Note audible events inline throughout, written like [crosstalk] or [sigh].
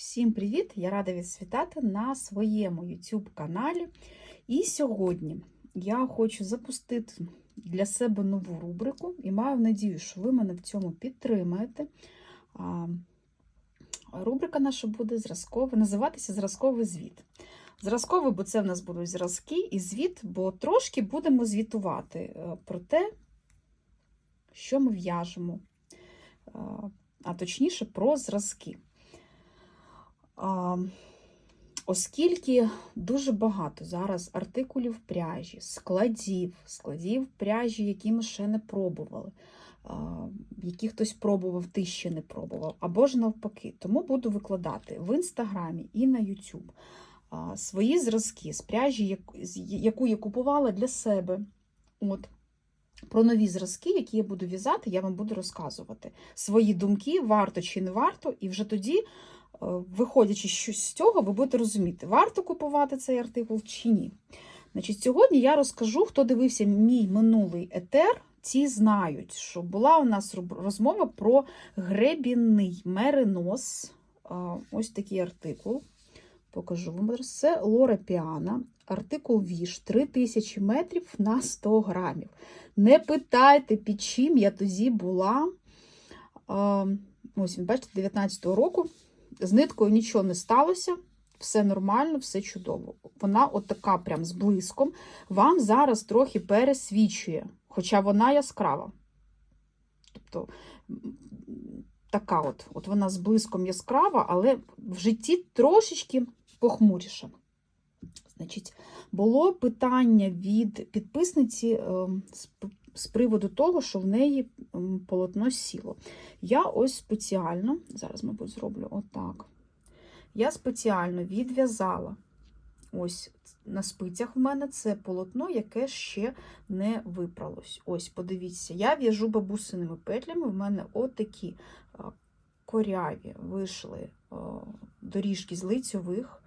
Всім привіт! Я рада вас вітати на своєму YouTube каналі. І сьогодні я хочу запустити для себе нову рубрику і маю надію, що ви мене в цьому підтримаєте. Рубрика наша буде зразкова, називатися Зразковий звіт. Зразковий, бо це в нас будуть зразки і звіт, бо трошки будемо звітувати е, про те, що ми в'яжемо, е, а точніше про зразки. Оскільки дуже багато зараз артикулів пряжі, складів, складів пряжі, які ми ще не пробували, які хтось пробував, ти ще не пробував, або ж навпаки. Тому буду викладати в інстаграмі і на YouTube свої зразки з пряжі, яку- я купувала для себе. От. Про нові зразки, які я буду в'язати, я вам буду розказувати свої думки, варто чи не варто, і вже тоді виходячи щось з цього, ви будете розуміти, варто купувати цей артикул чи ні. Значить, Сьогодні я розкажу, хто дивився мій минулий етер, ті знають, що була у нас розмова про гребінний меринос. Ось такий артикул. Покажу вам. Це Лора Піана, артикул Віш 3000 метрів на 100 грамів. Не питайте, під чим я тоді була. Ось він, бачите, 19-го року. З ниткою нічого не сталося, все нормально, все чудово. Вона от така прям з блиском. Вам зараз трохи пересвічує, хоча вона яскрава. Тобто така от, от вона з блиском яскрава, але в житті трошечки похмуріша. Значить, було питання від підписниці ем, з приводу того, що в неї полотно сіло. Я ось спеціально, зараз, мабуть, зроблю отак. Я спеціально відв'язала ось на спицях в мене це полотно, яке ще не випралось. Ось, подивіться, я в'яжу бабусиними петлями. В мене отакі коряві вийшли доріжки з лицьових.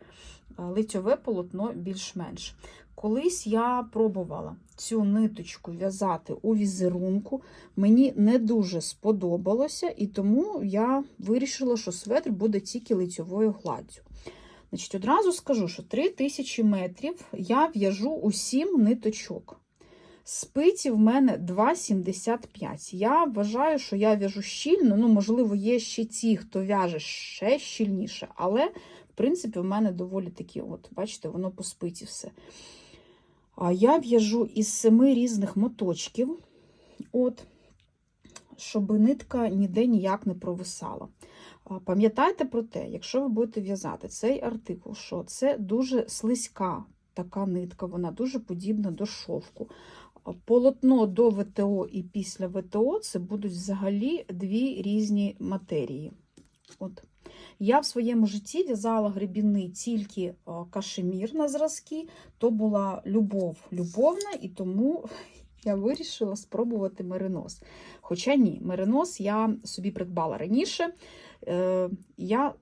А, Лицьове полотно більш-менш. Колись я пробувала цю ниточку в'язати у візерунку. Мені не дуже сподобалося, і тому я вирішила, що светр буде тільки лицьовою гладдю. Значить, одразу скажу, що 3000 метрів я в'яжу у 7 ниточок. Спиці в мене 2,75. Я вважаю, що я в'яжу щільно. Ну, можливо, є ще ті, хто в'яже ще щільніше, але, в принципі, в мене доволі такі, от, бачите, воно по спиці все. А я в'яжу із семи різних моточків, от, щоб нитка ніде ніяк не провисала. Пам'ятайте про те, якщо ви будете в'язати цей артикул, що це дуже слизька така нитка, вона дуже подібна до шовку. Полотно до ВТО і після ВТО це будуть взагалі дві різні матерії. От. Я в своєму житті в'язала гребінний тільки кашемір на зразки, то була любов любовна, і тому [laughs] я вирішила спробувати меринос. Хоча ні, меринос я собі придбала раніше. Е, Я,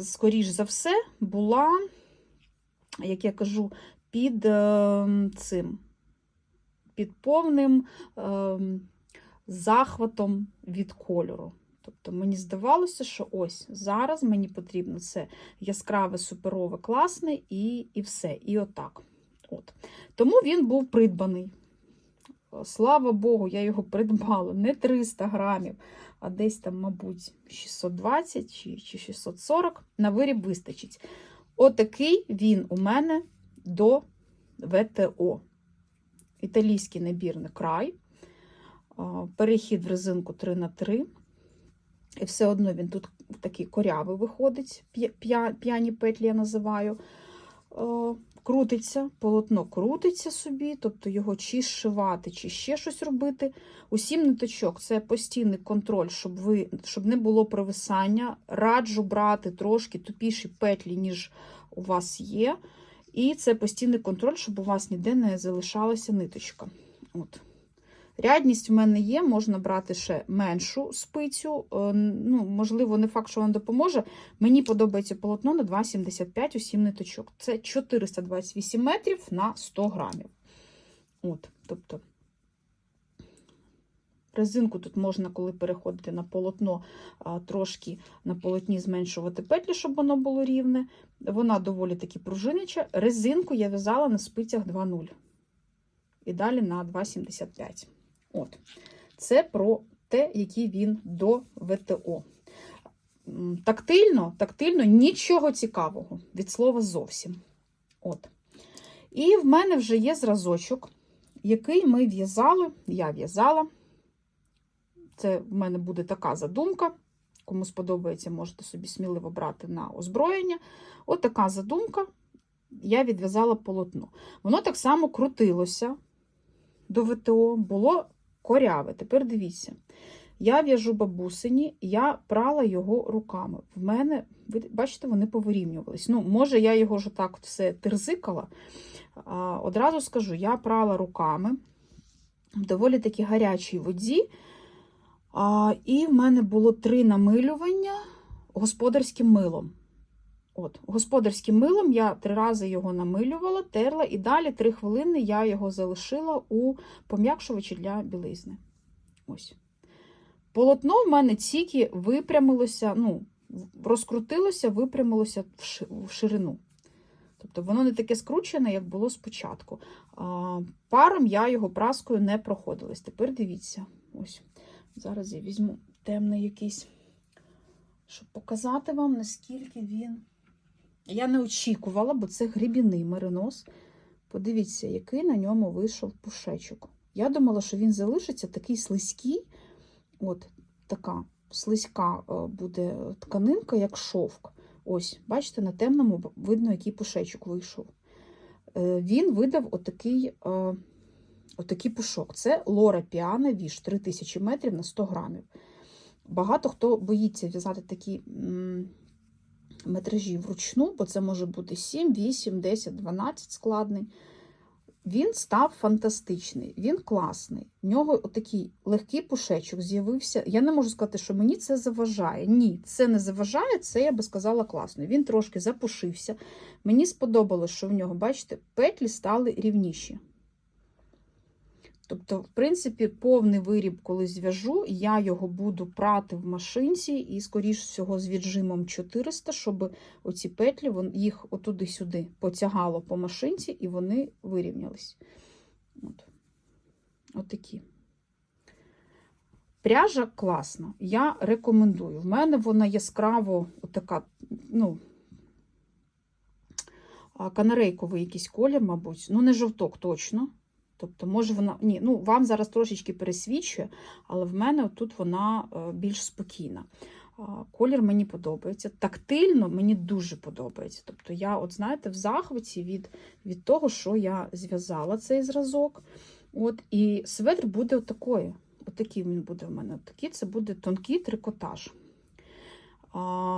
скоріш за все, була, як я кажу, під е, цим, під повним е, захватом від кольору. Тобто мені здавалося, що ось зараз мені потрібно це яскраве, суперове, класне і, і все. І отак. От. Тому він був придбаний. Слава Богу, я його придбала не 300 грамів, а десь там, мабуть, 620 чи, чи 640 на виріб вистачить. Отакий він у мене до ВТО. Італійський набірний край, перехід в резинку 3х3. І все одно він тут такий корявий виходить, п'я- п'я- п'яні петлі я називаю. Е, Крутиться, полотно крутиться собі, тобто його чи зшивати, чи ще щось робити. Усім ниточок це постійний контроль, щоб, ви, щоб не було провисання. Раджу брати трошки тупіші петлі, ніж у вас є. І це постійний контроль, щоб у вас ніде не залишалася ниточка. От. Рядність в мене є, можна брати ще меншу спицю. Е, Ну, можливо, не факт, що вона допоможе. Мені подобається полотно на 2,75 у 7 ниточок. Це 428 метрів на 100 грамів. От, тобто, Резинку тут можна, коли переходити на полотно, трошки на полотні зменшувати петлі, щоб воно було рівне. Вона доволі таки пружиняча. Резинку я в'язала на спицях 2,0 і далі на 2,75. От. Це про те, який він до ВТО. Тактильно, тактильно нічого цікавого від слова зовсім. От. І в мене вже є зразочок, який ми в'язали, я в'язала. Це в мене буде така задумка. Кому сподобається, можете собі сміливо брати на озброєння. От така задумка. Я відв'язала полотно. Воно так само крутилося до ВТО, було коряве. Тепер дивіться. Я в'яжу бабусині, я прала його руками. В мене, ви бачите, вони повирівнювались. Ну, може, я його ж так все терзикала. А, одразу скажу, я прала руками в доволі таки гарячій воді. А, і в мене було три намилювання господарським милом. От, Господарським милом я три рази його намилювала, терла, і далі три хвилини я його залишила у пом'якшувачі для білизни. Ось. Полотно в мене тільки випрямилося, ну, розкрутилося, випрямилося в ши- в ширину. Тобто воно не таке скручене, як було спочатку. А, Паром я його праскою не проходилась. Тепер дивіться, ось. Зараз я візьму темний якийсь, щоб показати вам, наскільки він. Я не очікувала, бо це грібіний меринос. Подивіться, який на ньому вийшов пушечок. Я думала, що він залишиться такий слизький, от така слизька е, буде тканинка, як шовк. Ось, бачите, на темному видно, який пушечок вийшов. Е, Він видав отакий, е, отакий пушок. Це Лора Піана Віш 3000 метрів на 100 грамів. Багато хто боїться в'язати такі метражі вручну, бо це може бути 7, 8, 10, 12 складний. Він став фантастичний, він класний. В нього отакий легкий пушечок з'явився. Я не можу сказати, що мені це заважає. Ні, це не заважає, це я би сказала класно. Він трошки запушився. Мені сподобалось, що в нього, бачите, петлі стали рівніші. Тобто, в принципі, повний виріб, коли зв'яжу, я його буду прати в машинці і, скоріш всього, з віджимом 400, щоб оці петлі їх отуди-сюди потягало по машинці, і вони вирівнялись. От. Отакі. Пряжа класна. Я рекомендую. В мене вона яскраво така, ну, канарейковий якийсь колір, мабуть. Ну, не жовток точно. Тобто, може вона. Ні, ну вам зараз трошечки пересвічує, але в мене тут вона е, більш спокійна. Колір мені подобається. Тактильно мені дуже подобається. Тобто, я, от знаєте, в захваті від, від того, що я зв'язала цей зразок. От, І светр буде отакої. Отакий він буде в мене. Отакий, це буде тонкий трикотаж.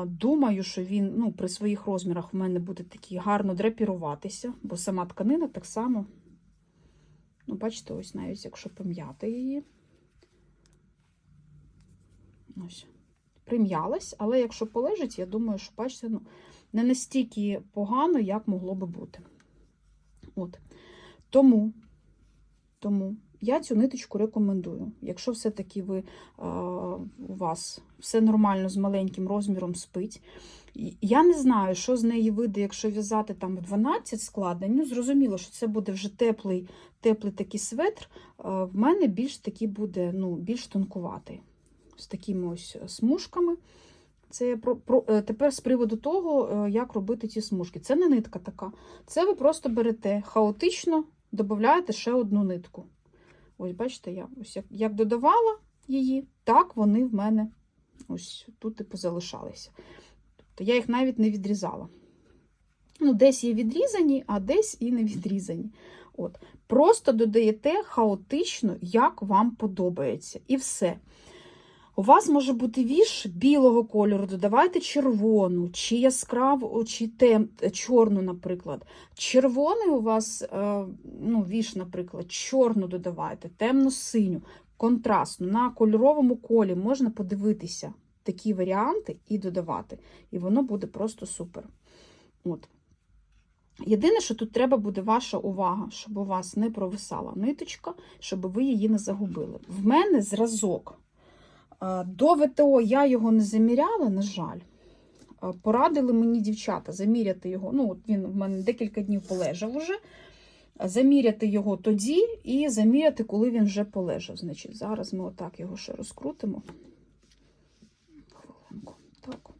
Думаю, що він ну, при своїх розмірах в мене буде такий гарно драпіруватися, бо сама тканина так само. Бачите, ось навіть якщо пом'яти її. Ось. Прим'ялась, але якщо полежить, я думаю, що, бачите, ну, не настільки погано, як могло би бути. От. Тому, тому я цю ниточку рекомендую. Якщо все-таки ви, у вас все нормально з маленьким розміром спить. Я не знаю, що з неї вийде, якщо в'язати там 12 складень. Ну, зрозуміло, що це буде вже теплий, теплий такий светр. В мене більш такий буде, ну, більш тонкуватий. З такими ось смужками. Це про, про, е, тепер з приводу того, е, як робити ці смужки. Це не нитка така. Це ви просто берете хаотично, додаєте ще одну нитку. Ось, бачите, я ось як, як додавала її, так вони в мене ось тут і позалишалися. Тобто я їх навіть не відрізала. Ну, десь є відрізані, а десь і не відрізані. От. Просто додаєте хаотично, як вам подобається. І все. У вас може бути віш білого кольору, додавайте червону, чи яскраву, чи тем, чорну, наприклад. Червоний у вас, е, ну, віш, наприклад, чорну додавайте, темно-синю, контрастну. На кольоровому колі можна подивитися такі варіанти і додавати. І воно буде просто супер. От. Єдине, що тут треба буде ваша увага, щоб у вас не провисала ниточка, щоб ви її не загубили. В мене зразок. До ВТО я його не заміряла, на жаль. Порадили мені дівчата заміряти його. Ну, от він в мене декілька днів полежав уже. Заміряти його тоді і заміряти, коли він вже полежав. Значить, зараз ми отак його ще розкрутимо. Хвилинку. Так.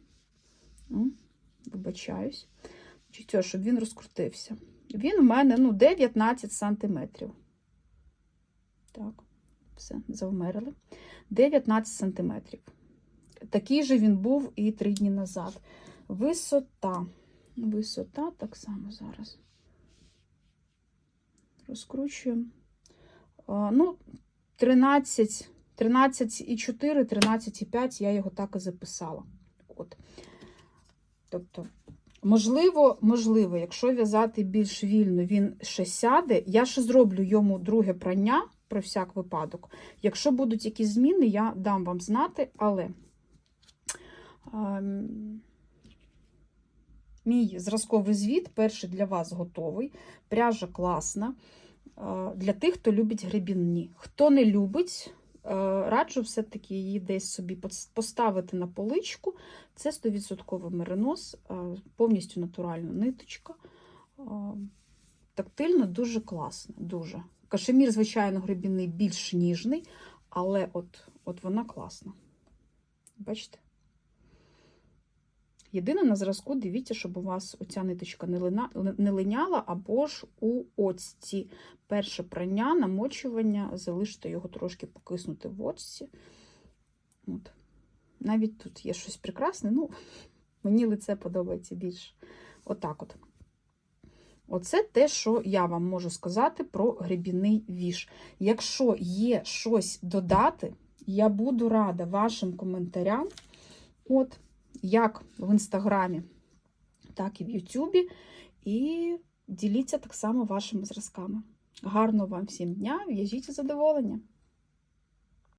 Вибачаюсь. Значить, щоб він розкрутився. Він у мене ну, 19 сантиметрів. Так, все, завмерили. 19 сантиметрів. Такий же він був і три дні назад. Висота. Висота так само зараз. Розкручуємо. Ну, 13, 13,4, 13,5 я його так і записала. От. Тобто, можливо, можливо, якщо в'язати більш вільно, він ще сяде. Я ще зроблю йому друге прання про всяк випадок. Якщо будуть якісь зміни, я дам вам знати, але ем, мій зразковий звіт перший для вас готовий. Пряжа класна. Е, Для тих, хто любить гребінні. Хто не любить, е, раджу все-таки її десь собі поставити на поличку. Це 100% меринос, е, повністю натуральна ниточка. Е, Тактильно дуже класно. Дуже. Кашемір, звичайно, гребінний більш ніжний, але от, от вона класна. Бачите? Єдине на зразку, дивіться, щоб у вас оця ниточка не, линяла, або ж у оцті. Перше прання, намочування, залиште його трошки покиснути в оцті. От. Навіть тут є щось прекрасне, ну, [laughs] мені лице подобається більше. Отак от. Оце те, що я вам можу сказати про гребінний віш. Якщо є щось додати, я буду рада вашим коментарям. От, як в інстаграмі, так і в Ютубі. І діліться так само вашими зразками. Гарного вам всім дня, в'яжіть задоволення!